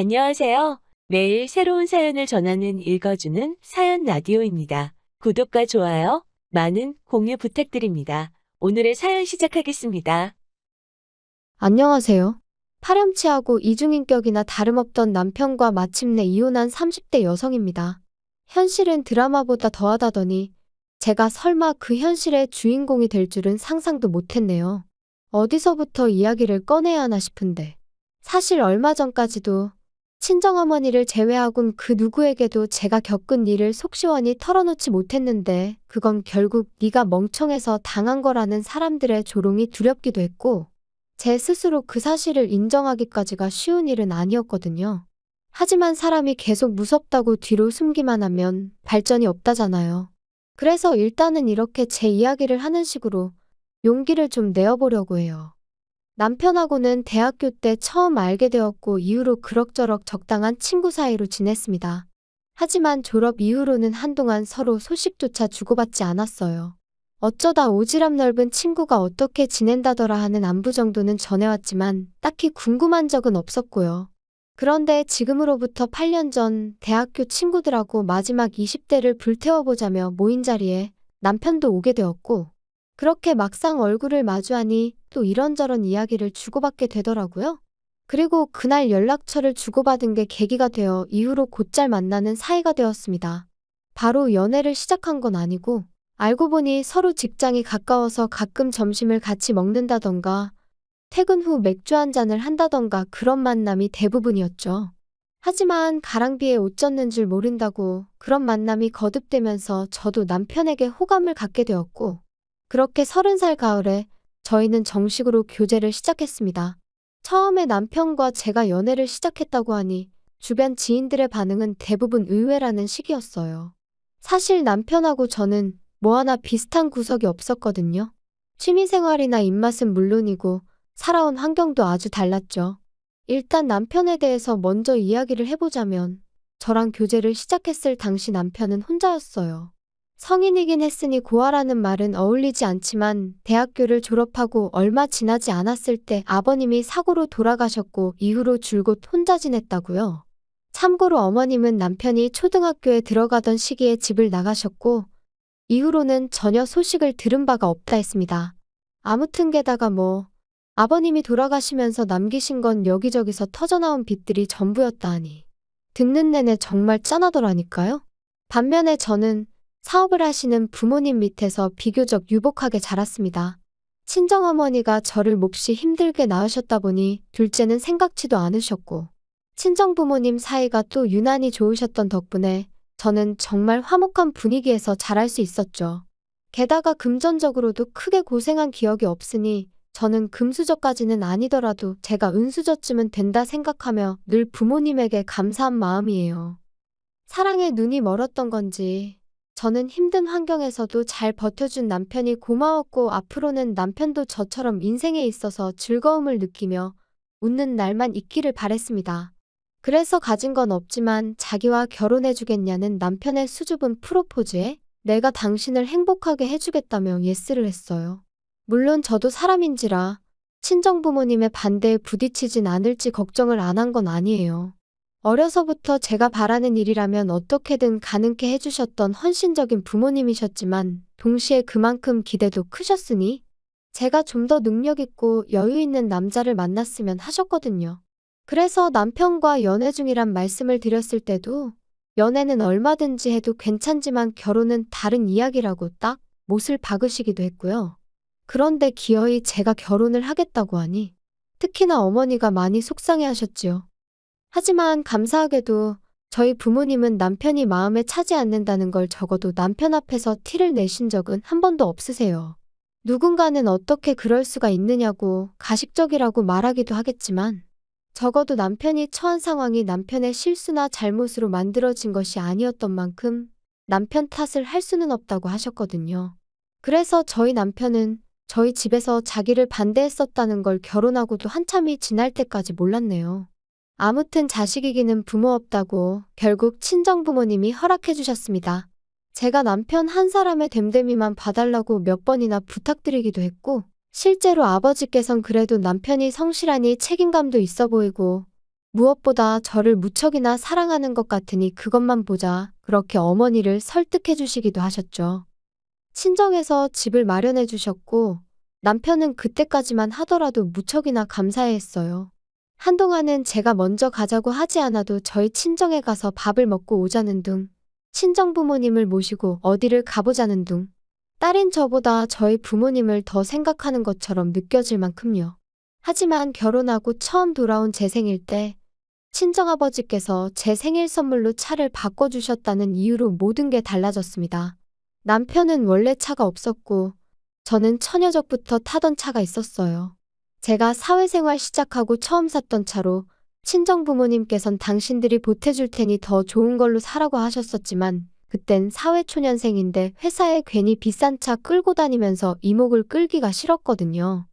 안녕하세요. 매일 새로운 사연을 전하는 읽어주는 사연 라디오입니다. 구독과 좋아요, 많은 공유 부탁드립니다. 오늘의 사연 시작하겠습니다. 안녕하세요. 파렴치하고 이중인격이나 다름없던 남편과 마침내 이혼한 30대 여성입니다. 현실은 드라마보다 더하다더니 제가 설마 그 현실의 주인공이 될 줄은 상상도 못했네요. 어디서부터 이야기를 꺼내야 하나 싶은데 사실 얼마 전까지도 친정어머니를 제외하곤 그 누구에게도 제가 겪은 일을 속 시원히 털어놓지 못했는데 그건 결국 네가 멍청해서 당한 거라는 사람들의 조롱이 두렵기도 했고 제 스스로 그 사실을 인정하기까지가 쉬운 일은 아니었거든요. 하지만 사람이 계속 무섭다고 뒤로 숨기만 하면 발전이 없다잖아요. 그래서 일단은 이렇게 제 이야기를 하는 식으로 용기를 좀 내어보려고 해요. 남편하고는 대학교 때 처음 알게 되었고 이후로 그럭저럭 적당한 친구 사이로 지냈습니다. 하지만 졸업 이후로는 한동안 서로 소식조차 주고받지 않았어요. 어쩌다 오지랖 넓은 친구가 어떻게 지낸다더라 하는 안부 정도는 전해왔지만 딱히 궁금한 적은 없었고요. 그런데 지금으로부터 8년 전 대학교 친구들하고 마지막 20대를 불태워보자며 모인 자리에 남편도 오게 되었고, 그렇게 막상 얼굴을 마주하니 또 이런저런 이야기를 주고받게 되더라고요. 그리고 그날 연락처를 주고받은 게 계기가 되어 이후로 곧잘 만나는 사이가 되었습니다. 바로 연애를 시작한 건 아니고, 알고 보니 서로 직장이 가까워서 가끔 점심을 같이 먹는다던가, 퇴근 후 맥주 한 잔을 한다던가 그런 만남이 대부분이었죠. 하지만 가랑비에 옷 젖는 줄 모른다고 그런 만남이 거듭되면서 저도 남편에게 호감을 갖게 되었고, 그렇게 서른 살 가을에 저희는 정식으로 교제를 시작했습니다. 처음에 남편과 제가 연애를 시작했다고 하니 주변 지인들의 반응은 대부분 의외라는 시기였어요. 사실 남편하고 저는 뭐 하나 비슷한 구석이 없었거든요. 취미생활이나 입맛은 물론이고 살아온 환경도 아주 달랐죠. 일단 남편에 대해서 먼저 이야기를 해보자면 저랑 교제를 시작했을 당시 남편은 혼자였어요. 성인이긴 했으니 고아라는 말은 어울리지 않지만 대학교를 졸업하고 얼마 지나지 않았을 때 아버님이 사고로 돌아가셨고 이후로 줄곧 혼자 지냈다고요. 참고로 어머님은 남편이 초등학교에 들어가던 시기에 집을 나가셨고 이후로는 전혀 소식을 들은 바가 없다 했습니다. 아무튼 게다가 뭐 아버님이 돌아가시면서 남기신 건 여기저기서 터져나온 빚들이 전부였다 하니 듣는 내내 정말 짠하더라니까요. 반면에 저는 사업을 하시는 부모님 밑에서 비교적 유복하게 자랐습니다. 친정어머니가 저를 몹시 힘들게 낳으셨다 보니 둘째는 생각지도 않으셨고 친정부모님 사이가 또 유난히 좋으셨던 덕분에 저는 정말 화목한 분위기에서 자랄 수 있었죠. 게다가 금전적으로도 크게 고생한 기억이 없으니 저는 금수저까지는 아니더라도 제가 은수저쯤은 된다 생각하며 늘 부모님에게 감사한 마음이에요. 사랑에 눈이 멀었던 건지 저는 힘든 환경에서도 잘 버텨준 남편이 고마웠고 앞으로는 남편도 저처럼 인생에 있어서 즐거움을 느끼며 웃는 날만 있기를 바랬습니다. 그래서 가진 건 없지만 자기와 결혼해주겠냐는 남편의 수줍은 프로포즈에 내가 당신을 행복하게 해주겠다며 예스를 했어요. 물론 저도 사람인지라 친정부모님의 반대에 부딪히진 않을지 걱정을 안 한 건 아니에요. 어려서부터 제가 바라는 일이라면 어떻게든 가능케 해주셨던 헌신적인 부모님이셨지만 동시에 그만큼 기대도 크셨으니 제가 좀 더 능력있고 여유 있는 남자를 만났으면 하셨거든요. 그래서 남편과 연애 중이란 말씀을 드렸을 때도 연애는 얼마든지 해도 괜찮지만 결혼은 다른 이야기라고 딱 못을 박으시기도 했고요. 그런데 기어이 제가 결혼을 하겠다고 하니 특히나 어머니가 많이 속상해 하셨지요. 하지만 감사하게도 저희 부모님은 남편이 마음에 차지 않는다는 걸 적어도 남편 앞에서 티를 내신 적은 한 번도 없으세요. 누군가는 어떻게 그럴 수가 있느냐고 가식적이라고 말하기도 하겠지만 적어도 남편이 처한 상황이 남편의 실수나 잘못으로 만들어진 것이 아니었던 만큼 남편 탓을 할 수는 없다고 하셨거든요. 그래서 저희 남편은 저희 집에서 자기를 반대했었다는 걸 결혼하고도 한참이 지날 때까지 몰랐네요. 아무튼 자식이기는 부모 없다고 결국 친정 부모님이 허락해 주셨습니다. 제가 남편 한 사람의 됨됨이만 봐달라고 몇 번이나 부탁드리기도 했고, 실제로 아버지께선 그래도 남편이 성실하니 책임감도 있어 보이고, 무엇보다 저를 무척이나 사랑하는 것 같으니 그것만 보자. 그렇게 어머니를 설득해 주시기도 하셨죠. 친정에서 집을 마련해 주셨고, 남편은 그때까지만 하더라도 무척이나 감사해 했어요. 한동안은 제가 먼저 가자고 하지 않아도 저희 친정에 가서 밥을 먹고 오자는 둥, 친정 부모님을 모시고 어디를 가보자는 둥, 딸인 저보다 저희 부모님을 더 생각하는 것처럼 느껴질 만큼요. 하지만 결혼하고 처음 돌아온 제 생일 때 친정아버지께서 제 생일 선물로 차를 바꿔주셨다는 이유로 모든 게 달라졌습니다. 남편은 원래 차가 없었고 저는 처녀적부터 타던 차가 있었어요. 제가 사회생활 시작하고 처음 샀던 차로 친정 부모님께선 당신들이 보태줄 테니 더 좋은 걸로 사라고 하셨었지만 그땐 사회초년생인데 회사에 괜히 비싼 차 끌고 다니면서 이목을 끌기가 싫었거든요.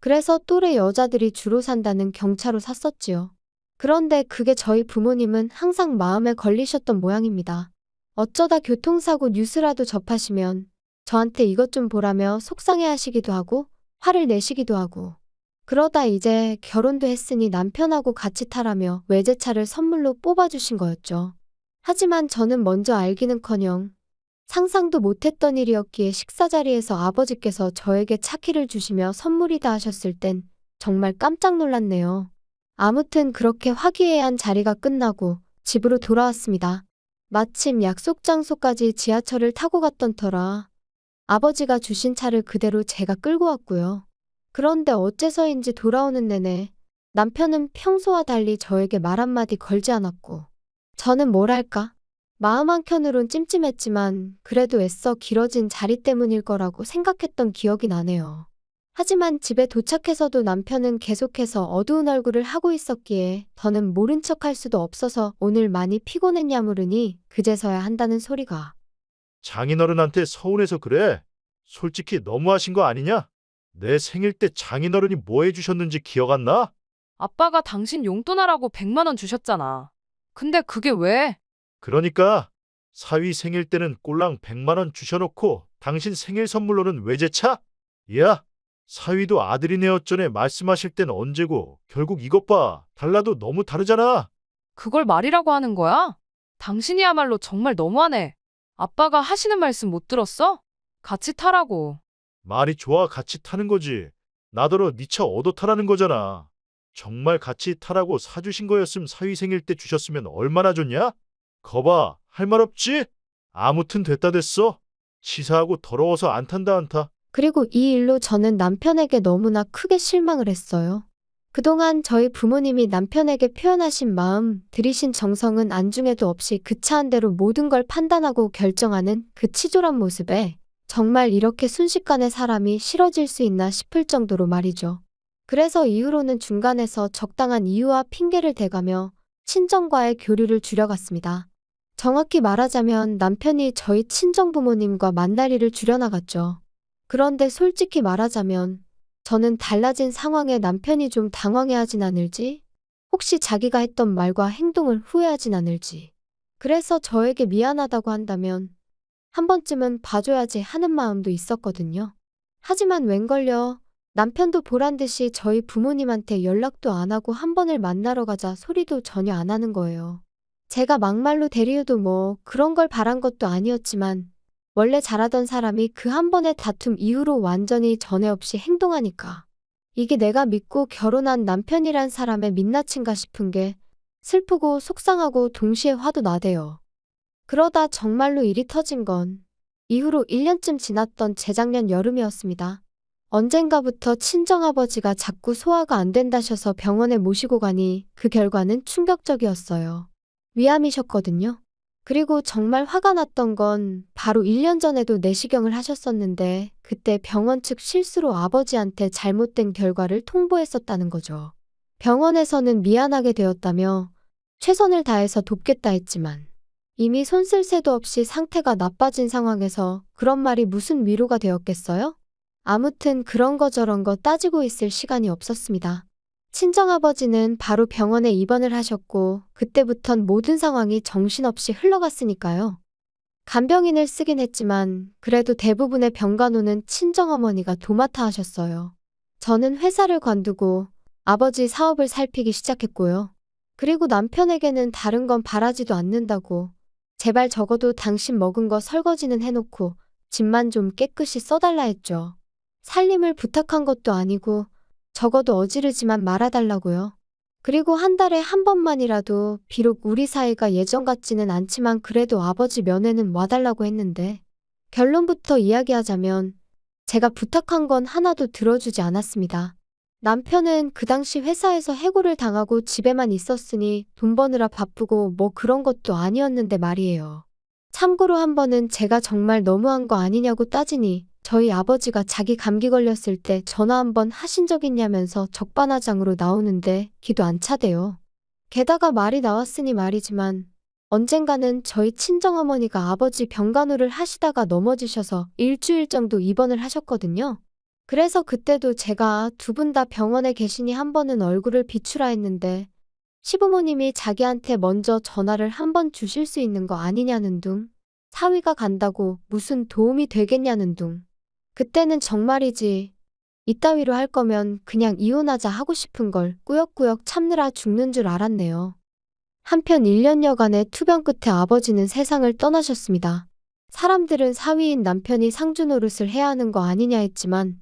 그래서 또래 여자들이 주로 산다는 경차로 샀었지요. 그런데 그게 저희 부모님은 항상 마음에 걸리셨던 모양입니다. 어쩌다 교통사고 뉴스라도 접하시면 저한테 이것 좀 보라며 속상해 하시기도 하고 화를 내시기도 하고 그러다 이제 결혼도 했으니 남편하고 같이 타라며 외제차를 선물로 뽑아주신 거였죠. 하지만 저는 먼저 알기는커녕 상상도 못했던 일이었기에 식사 자리에서 아버지께서 저에게 차키를 주시며 선물이다 하셨을 땐 정말 깜짝 놀랐네요. 아무튼 그렇게 화기애애한 자리가 끝나고 집으로 돌아왔습니다. 마침 약속 장소까지 지하철을 타고 갔던 터라 아버지가 주신 차를 그대로 제가 끌고 왔고요. 그런데 어째서인지 돌아오는 내내 남편은 평소와 달리 저에게 말 한마디 걸지 않았고 저는 뭐랄까 마음 한켠으론 찜찜했지만 그래도 애써 길어진 자리 때문일 거라고 생각했던 기억이 나네요. 하지만 집에 도착해서도 남편은 계속해서 어두운 얼굴을 하고 있었기에 더는 모른 척 할 수도 없어서 오늘 많이 피곤했냐 물으니 그제서야 한다는 소리가 장인어른한테 서운해서 그래. 솔직히 너무하신 거 아니냐? 내 생일 때 장인어른이 뭐 해주셨는지 기억 안 나? 아빠가 당신 용돈하라고 100만 원 주셨잖아. 근데 그게 왜? 그러니까 사위 생일 때는 꼴랑 100만 원 주셔놓고 당신 생일 선물로는 외제차? 야, 사위도 아들이네 어쩌네 말씀하실 땐 언제고 결국 이것 봐 달라도 너무 다르잖아. 그걸 말이라고 하는 거야? 당신이야말로 정말 너무하네. 아빠가 하시는 말씀 못 들었어? 같이 타라고. 말이 좋아 같이 타는 거지. 나더러 니 차 얻어 타라는 거잖아. 정말 같이 타라고 사주신 거였음 사위 생일 때 주셨으면 얼마나 좋냐? 거봐 할 말 없지? 아무튼 됐다 됐어. 치사하고 더러워서 안 탄다 안 타. 그리고 이 일로 저는 남편에게 너무나 크게 실망을 했어요. 그동안 저희 부모님이 남편에게 표현하신 마음, 들이신 정성은 안중에도 없이 그 차 한 대로 모든 걸 판단하고 결정하는 그 치졸한 모습에 정말 이렇게 순식간에 사람이 싫어질 수 있나 싶을 정도로 말이죠. 그래서 이후로는 중간에서 적당한 이유와 핑계를 대가며 친정과의 교류를 줄여갔습니다. 정확히 말하자면 남편이 저희 친정 부모님과 만날 일을 줄여나갔죠. 그런데 솔직히 말하자면 저는 달라진 상황에 남편이 좀 당황해하진 않을지, 혹시 자기가 했던 말과 행동을 후회하진 않을지. 그래서 저에게 미안하다고 한다면 한 번쯤은 봐줘야지 하는 마음도 있었거든요. 하지만 웬걸요. 남편도 보란 듯이 저희 부모님한테 연락도 안 하고 한 번을 만나러 가자 소리도 전혀 안 하는 거예요. 제가 막말로 대리어도 뭐 그런 걸 바란 것도 아니었지만 원래 잘하던 사람이 그 한 번의 다툼 이후로 완전히 전에 없이 행동하니까. 이게 내가 믿고 결혼한 남편이란 사람의 민낯인가 싶은 게 슬프고 속상하고 동시에 화도 나대요. 그러다 정말로 일이 터진 건 이후로 1년쯤 지났던 재작년 여름이었습니다. 언젠가부터 친정아버지가 자꾸 소화가 안 된다셔서 병원에 모시고 가니 그 결과는 충격적이었어요. 위암이셨거든요. 그리고 정말 화가 났던 건 바로 1년 전에도 내시경을 하셨었는데 그때 병원 측 실수로 아버지한테 잘못된 결과를 통보했었다는 거죠. 병원에서는 미안하게 되었다며 최선을 다해서 돕겠다 했지만 이미 손 쓸 새도 없이 상태가 나빠진 상황에서 그런 말이 무슨 위로가 되었겠어요? 아무튼 그런 거 저런 거 따지고 있을 시간이 없었습니다. 친정아버지는 바로 병원에 입원을 하셨고 그때부턴 모든 상황이 정신없이 흘러갔으니까요. 간병인을 쓰긴 했지만 그래도 대부분의 병간호는 친정어머니가 도맡아 하셨어요. 저는 회사를 관두고 아버지 사업을 살피기 시작했고요. 그리고 남편에게는 다른 건 바라지도 않는다고. 제발 적어도 당신 먹은 거 설거지는 해놓고 집만 좀 깨끗이 써달라 했죠. 살림을 부탁한 것도 아니고 적어도 어지르지만 말아달라고요. 그리고 한 달에 한 번만이라도 비록 우리 사이가 예전 같지는 않지만 그래도 아버지 면회는 와달라고 했는데 결론부터 이야기하자면 제가 부탁한 건 하나도 들어주지 않았습니다. 남편은 그 당시 회사에서 해고를 당하고 집에만 있었으니 돈 버느라 바쁘고 뭐 그런 것도 아니었는데 말이에요. 참고로 한 번은 제가 정말 너무한 거 아니냐고 따지니 저희 아버지가 자기 감기 걸렸을 때 전화 한 번 하신 적 있냐면서 적반하장으로 나오는데 기도 안 차대요. 게다가 말이 나왔으니 말이지만 언젠가는 저희 친정어머니가 아버지 병간호를 하시다가 넘어지셔서 일주일 정도 입원을 하셨거든요. 그래서 그때도 제가 두 분 다 병원에 계시니 한 번은 얼굴을 비추라 했는데 시부모님이 자기한테 먼저 전화를 한 번 주실 수 있는 거 아니냐는 둥, 사위가 간다고 무슨 도움이 되겠냐는 둥. 그때는 정말이지. 이따위로 할 거면 그냥 이혼하자 하고 싶은 걸 꾸역꾸역 참느라 죽는 줄 알았네요. 한편 1년여간의 투병 끝에 아버지는 세상을 떠나셨습니다. 사람들은 사위인 남편이 상주 노릇을 해야 하는 거 아니냐 했지만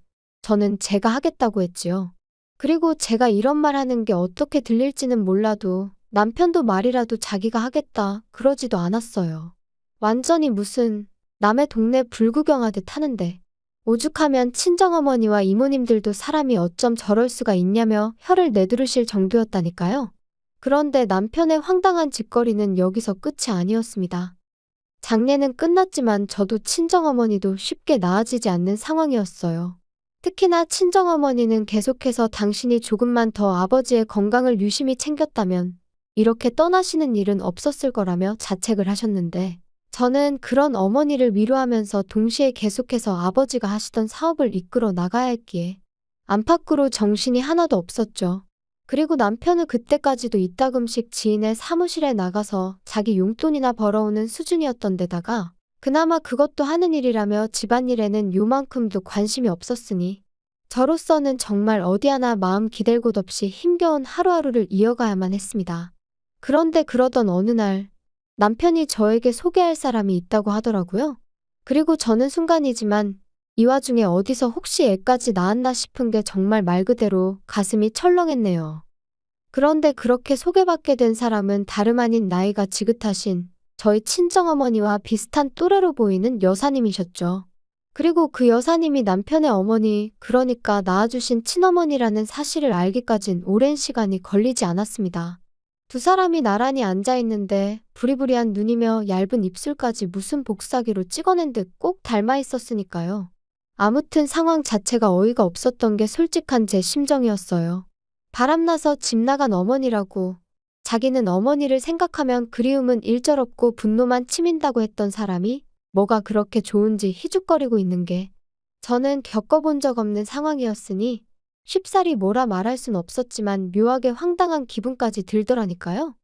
저는 제가 하겠다고 했지요. 그리고 제가 이런 말 하는 게 어떻게 들릴지는 몰라도 남편도 말이라도 자기가 하겠다 그러지도 않았어요. 완전히 무슨 남의 동네 불구경하듯 하는데 오죽하면 친정어머니와 이모님들도 사람이 어쩜 저럴 수가 있냐며 혀를 내두르실 정도였다니까요. 그런데 남편의 황당한 짓거리는 여기서 끝이 아니었습니다. 장례는 끝났지만 저도 친정어머니도 쉽게 나아지지 않는 상황이었어요. 특히나 친정어머니는 계속해서 당신이 조금만 더 아버지의 건강을 유심히 챙겼다면 이렇게 떠나시는 일은 없었을 거라며 자책을 하셨는데 저는 그런 어머니를 위로하면서 동시에 계속해서 아버지가 하시던 사업을 이끌어 나가야 했기에 안팎으로 정신이 하나도 없었죠. 그리고 남편은 그때까지도 이따금씩 지인의 사무실에 나가서 자기 용돈이나 벌어오는 수준이었던 데다가 그나마 그것도 하는 일이라며 집안일에는 요만큼도 관심이 없었으니 저로서는 정말 어디 하나 마음 기댈 곳 없이 힘겨운 하루하루를 이어가야만 했습니다. 그런데 그러던 어느 날 남편이 저에게 소개할 사람이 있다고 하더라고요. 그리고 저는 순간이지만 이 와중에 어디서 혹시 애까지 낳았나 싶은 게 정말 말 그대로 가슴이 철렁했네요. 그런데 그렇게 소개받게 된 사람은 다름 아닌 나이가 지긋하신 저희 친정어머니와 비슷한 또래로 보이는 여사님이셨죠. 그리고 그 여사님이 남편의 어머니, 그러니까 낳아주신 친어머니라는 사실을 알기까진 오랜 시간이 걸리지 않았습니다. 두 사람이 나란히 앉아 있는데 부리부리한 눈이며 얇은 입술까지 무슨 복사기로 찍어낸 듯 꼭 닮아 있었으니까요. 아무튼 상황 자체가 어이가 없었던 게 솔직한 제 심정이었어요. 바람나서 집 나간 어머니라고 자기는 어머니를 생각하면 그리움은 일절없고 분노만 치민다고 했던 사람이 뭐가 그렇게 좋은지 희죽거리고 있는 게 저는 겪어본 적 없는 상황이었으니 쉽사리 뭐라 말할 순 없었지만 묘하게 황당한 기분까지 들더라니까요.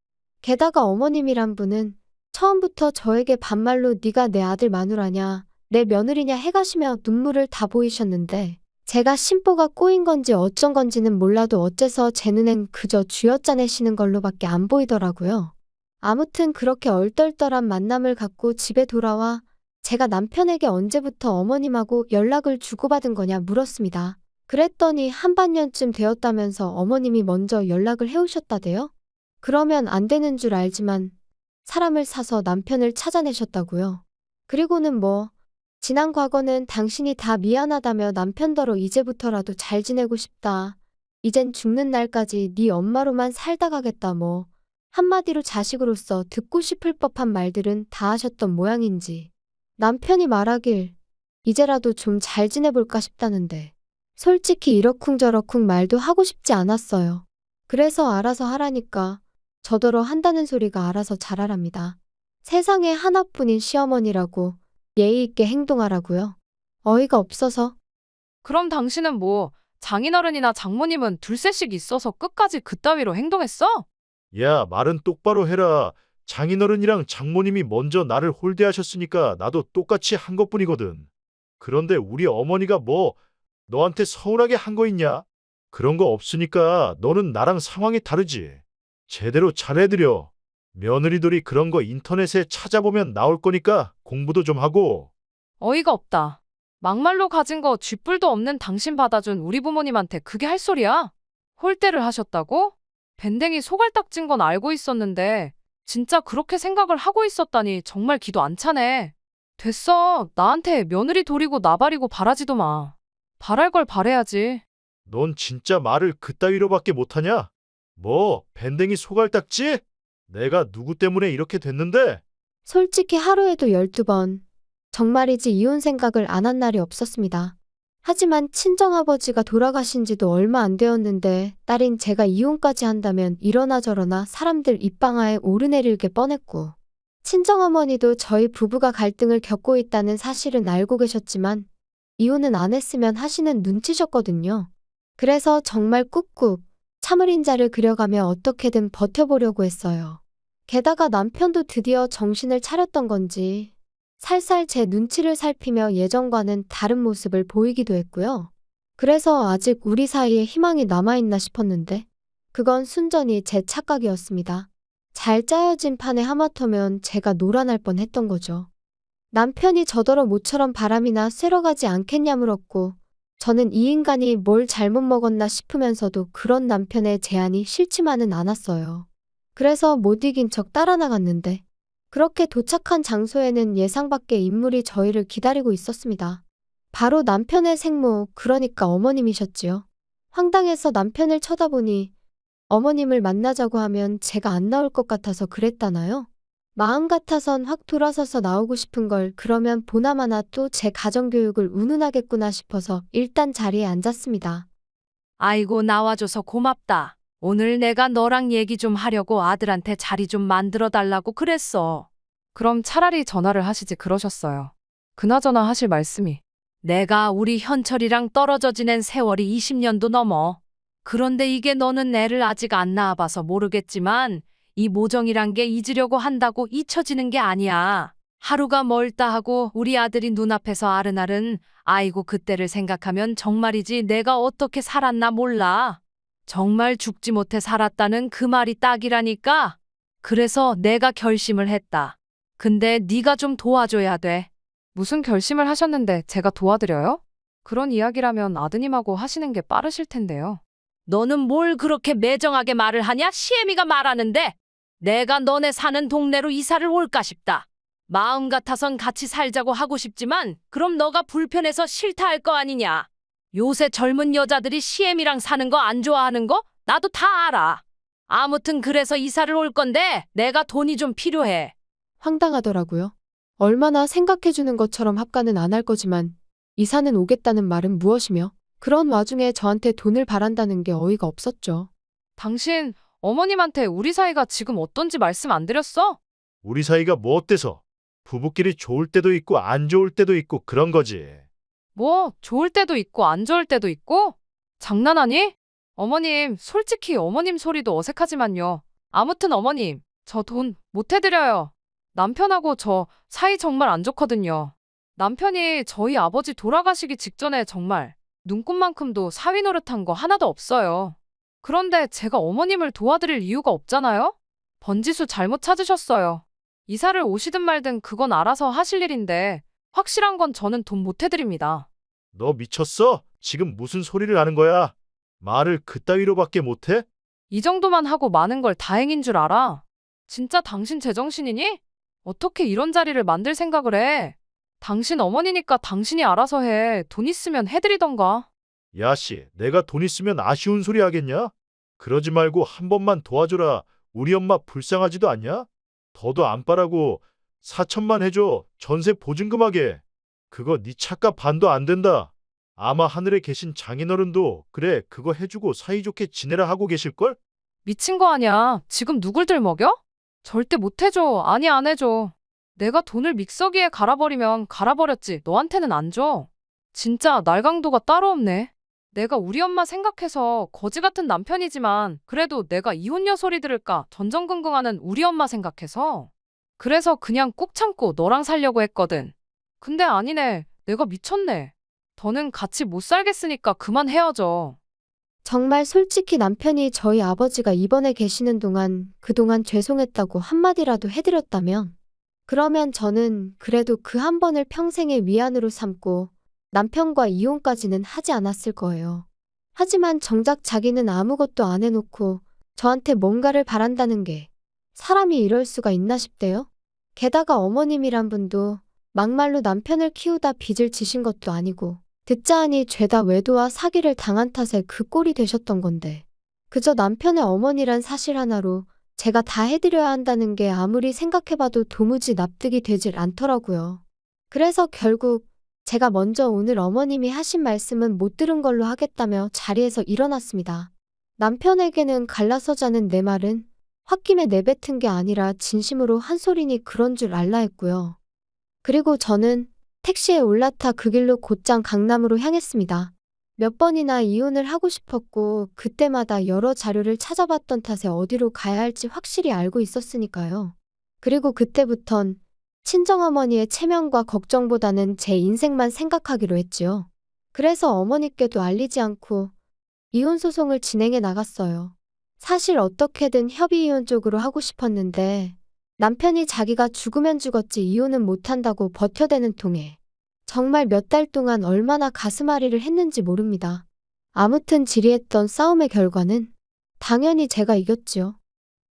게다가 어머님이란 분은 처음부터 저에게 반말로 네가 내 아들 마누라냐, 내 며느리냐 해가시며 눈물을 다 보이셨는데 제가 심보가 꼬인 건지 어쩐 건지는 몰라도 어째서 제 눈엔 그저 쥐어짜내시는 걸로밖에 안 보이더라고요. 아무튼 그렇게 얼떨떨한 만남을 갖고 집에 돌아와 제가 남편에게 언제부터 어머님하고 연락을 주고받은 거냐 물었습니다. 그랬더니 한 반년쯤 되었다면서 어머님이 먼저 연락을 해오셨다대요? 그러면 안 되는 줄 알지만 사람을 사서 남편을 찾아내셨다고요. 그리고는 뭐 지난 과거는 당신이 다 미안하다며 남편더러 이제부터라도 잘 지내고 싶다. 이젠 죽는 날까지 네 엄마로만 살다 가겠다 뭐. 한마디로 자식으로서 듣고 싶을 법한 말들은 다 하셨던 모양인지. 남편이 말하길 이제라도 좀 잘 지내볼까 싶다는데. 솔직히 이러쿵저러쿵 말도 하고 싶지 않았어요. 그래서 알아서 하라니까 저더러 한다는 소리가 알아서 잘하랍니다. 세상에 하나뿐인 시어머니라고 예의 있게 행동하라고요. 어이가 없어서 그럼 당신은 뭐 장인어른이나 장모님은 둘셋씩 있어서 끝까지 그따위로 행동했어? 야, 말은 똑바로 해라. 장인어른이랑 장모님이 먼저 나를 홀대하셨으니까 나도 똑같이 한 것뿐이거든. 그런데 우리 어머니가 뭐 너한테 서운하게 한 거 있냐? 그런 거 없으니까 너는 나랑 상황이 다르지. 제대로 잘해드려. 며느리들이 그런 거 인터넷에 찾아보면 나올 거니까 공부도 좀 하고. 어이가 없다. 막말로 가진 거 쥐뿔도 없는 당신 받아준 우리 부모님한테 그게 할 소리야? 홀대를 하셨다고? 밴댕이 소갈딱 찐건 알고 있었는데 진짜 그렇게 생각을 하고 있었다니 정말 기도 안 차네. 됐어. 나한테 며느리 도리고 나발이고 바라지도 마. 바랄 걸 바래야지. 넌 진짜 말을 그따위로밖에 못하냐? 뭐 밴댕이 소갈딱지? 내가 누구 때문에 이렇게 됐는데? 솔직히 하루에도 12번. 정말이지 이혼 생각을 안 한 날이 없었습니다. 하지만 친정아버지가 돌아가신 지도 얼마 안 되었는데 딸인 제가 이혼까지 한다면 이러나 저러나 사람들 입방아에 오르내릴 게 뻔했고 친정어머니도 저희 부부가 갈등을 겪고 있다는 사실은 알고 계셨지만 이혼은 안 했으면 하시는 눈치셨거든요. 그래서 정말 꾹꾹 참을 인자를 그려가며 어떻게든 버텨보려고 했어요. 게다가 남편도 드디어 정신을 차렸던 건지 살살 제 눈치를 살피며 예전과는 다른 모습을 보이기도 했고요. 그래서 아직 우리 사이에 희망이 남아있나 싶었는데 그건 순전히 제 착각이었습니다. 잘 짜여진 판에 하마터면 제가 놀아날 뻔 했던 거죠. 남편이 저더러 모처럼 바람이나 쐬러 가지 않겠냐 물었고 저는 이 인간이 뭘 잘못 먹었나 싶으면서도 그런 남편의 제안이 싫지만은 않았어요. 그래서 못 이긴 척 따라 나갔는데 그렇게 도착한 장소에는 예상 밖의 인물이 저희를 기다리고 있었습니다. 바로 남편의 생모, 그러니까 어머님이셨지요. 황당해서 남편을 쳐다보니 어머님을 만나자고 하면 제가 안 나올 것 같아서 그랬다나요? 마음 같아선 확 돌아서서 나오고 싶은 걸 그러면 보나마나 또 제 가정교육을 운운하겠구나 싶어서 일단 자리에 앉았습니다. 아이고 나와줘서 고맙다. 오늘 내가 너랑 얘기 좀 하려고 아들한테 자리 좀 만들어 달라고 그랬어. 그럼 차라리 전화를 하시지 그러셨어요. 그나저나 하실 말씀이. 내가 우리 현철이랑 떨어져 지낸 세월이 20년도 넘어. 그런데 이게 너는 애를 아직 안 낳아봐서 모르겠지만 이 모정이란 게 잊으려고 한다고 잊혀지는 게 아니야. 하루가 멀다 하고 우리 아들이 눈앞에서 아른아른 아이고 그때를 생각하면 정말이지 내가 어떻게 살았나 몰라. 정말 죽지 못해 살았다는 그 말이 딱이라니까. 그래서 내가 결심을 했다. 근데 네가 좀 도와줘야 돼. 무슨 결심을 하셨는데 제가 도와드려요? 그런 이야기라면 아드님하고 하시는 게 빠르실 텐데요. 너는 뭘 그렇게 매정하게 말을 하냐? 시애미가 말하는데 내가 너네 사는 동네로 이사를 올까 싶다. 마음 같아선 같이 살자고 하고 싶지만 그럼 너가 불편해서 싫다 할 거 아니냐? 요새 젊은 여자들이 시엠이랑 사는 거 안 좋아하는 거 나도 다 알아. 아무튼 그래서 이사를 올 건데 내가 돈이 좀 필요해. 황당하더라고요. 얼마나 생각해주는 것처럼 합가는 안 할 거지만 이사는 오겠다는 말은 무엇이며 그런 와중에 저한테 돈을 바란다는 게 어이가 없었죠. 당신 어머님한테 우리 사이가 지금 어떤지 말씀 안 드렸어? 우리 사이가 뭐 어때서? 부부끼리 좋을 때도 있고 안 좋을 때도 있고 그런 거지. 뭐 좋을 때도 있고 안 좋을 때도 있고? 장난하니? 어머님, 솔직히 어머님 소리도 어색하지만요. 아무튼 어머님, 저 돈 못 해드려요. 남편하고 저 사이 정말 안 좋거든요. 남편이 저희 아버지 돌아가시기 직전에 정말 눈꽃만큼도 사위 노릇한 거 하나도 없어요. 그런데 제가 어머님을 도와드릴 이유가 없잖아요? 번지수 잘못 찾으셨어요. 이사를 오시든 말든 그건 알아서 하실 일인데 확실한 건 저는 돈 못 해드립니다. 너 미쳤어? 지금 무슨 소리를 하는 거야? 말을 그따위로밖에 못해? 이 정도만 하고 많은 걸 다행인 줄 알아. 진짜 당신 제정신이니? 어떻게 이런 자리를 만들 생각을 해? 당신 어머니니까 당신이 알아서 해. 돈 있으면 해드리던가. 야씨, 내가 돈 있으면 아쉬운 소리 하겠냐? 그러지 말고 한 번만 도와줘라. 우리 엄마 불쌍하지도 않냐? 더도 안 바라고 사천만 해줘. 전세 보증금하게. 그거 네 차값 반도 안 된다. 아마 하늘에 계신 장인어른도 그래 그거 해주고 사이좋게 지내라 하고 계실걸? 미친 거 아니야. 지금 누굴 들 먹여? 절대 못 해줘. 아니, 안 해줘. 내가 돈을 믹서기에 갈아버리면 갈아버렸지. 너한테는 안 줘. 진짜 날강도가 따로 없네. 내가 우리 엄마 생각해서 거지 같은 남편이지만 그래도 내가 이혼녀 소리 들을까 전전긍긍하는 우리 엄마 생각해서 그래서 그냥 꾹 참고 너랑 살려고 했거든. 근데 아니네. 내가 미쳤네. 더는 같이 못 살겠으니까 그만 헤어져. 정말 솔직히 남편이 저희 아버지가 입원해 계시는 동안 그동안 죄송했다고 한마디라도 해드렸다면 그러면 저는 그래도 그 한 번을 평생의 위안으로 삼고 남편과 이혼까지는 하지 않았을 거예요. 하지만 정작 자기는 아무것도 안 해놓고 저한테 뭔가를 바란다는 게 사람이 이럴 수가 있나 싶대요. 게다가 어머님이란 분도 막말로 남편을 키우다 빚을 지신 것도 아니고 듣자 하니 죄다 외도와 사기를 당한 탓에 그 꼴이 되셨던 건데 그저 남편의 어머니란 사실 하나로 제가 다 해드려야 한다는 게 아무리 생각해봐도 도무지 납득이 되질 않더라고요. 그래서 결국 제가 먼저 오늘 어머님이 하신 말씀은 못 들은 걸로 하겠다며 자리에서 일어났습니다. 남편에게는 갈라서자는 내 말은 홧김에 내뱉은 게 아니라 진심으로 한 소리니 그런 줄 알라 했고요. 그리고 저는 택시에 올라타 그 길로 곧장 강남으로 향했습니다. 몇 번이나 이혼을 하고 싶었고 그때마다 여러 자료를 찾아봤던 탓에 어디로 가야 할지 확실히 알고 있었으니까요. 그리고 그때부턴 친정어머니의 체면과 걱정보다는 제 인생만 생각하기로 했지요. 그래서 어머니께도 알리지 않고 이혼 소송을 진행해 나갔어요. 사실 어떻게든 협의 이혼 쪽으로 하고 싶었는데 남편이 자기가 죽으면 죽었지 이혼은 못한다고 버텨대는 통에 정말 몇 달 동안 얼마나 가슴앓이를 했는지 모릅니다. 아무튼 지리했던 싸움의 결과는 당연히 제가 이겼지요.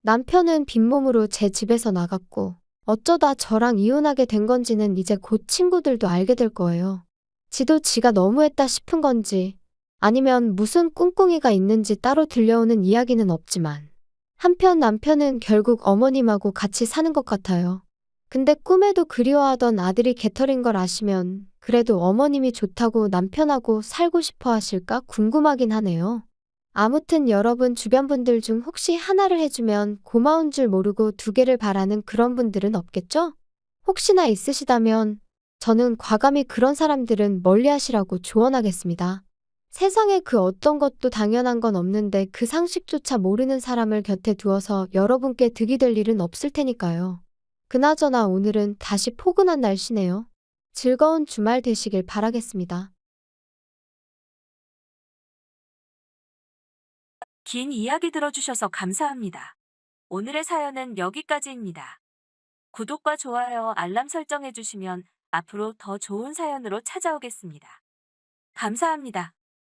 남편은 빈몸으로 제 집에서 나갔고 어쩌다 저랑 이혼하게 된 건지는 이제 곧 친구들도 알게 될 거예요. 지도 지가 너무했다 싶은 건지 아니면 무슨 꿍꿍이가 있는지 따로 들려오는 이야기는 없지만 한편 남편은 결국 어머님하고 같이 사는 것 같아요. 근데 꿈에도 그리워하던 아들이 개털인 걸 아시면 그래도 어머님이 좋다고 남편하고 살고 싶어 하실까 궁금하긴 하네요. 아무튼 여러분 주변 분들 중 혹시 하나를 해주면 고마운 줄 모르고 두 개를 바라는 그런 분들은 없겠죠? 혹시나 있으시다면 저는 과감히 그런 사람들은 멀리 하시라고 조언하겠습니다. 세상에 그 어떤 것도 당연한 건 없는데 그 상식조차 모르는 사람을 곁에 두어서 여러분께 득이 될 일은 없을 테니까요. 그나저나 오늘은 다시 포근한 날씨네요. 즐거운 주말 되시길 바라겠습니다. 긴 이야기 들어주셔서 감사합니다. 오늘의 사연은 여기까지입니다. 구독과 좋아요, 알람 설정해주시면 앞으로 더 좋은 사연으로 찾아오겠습니다. 감사합니다.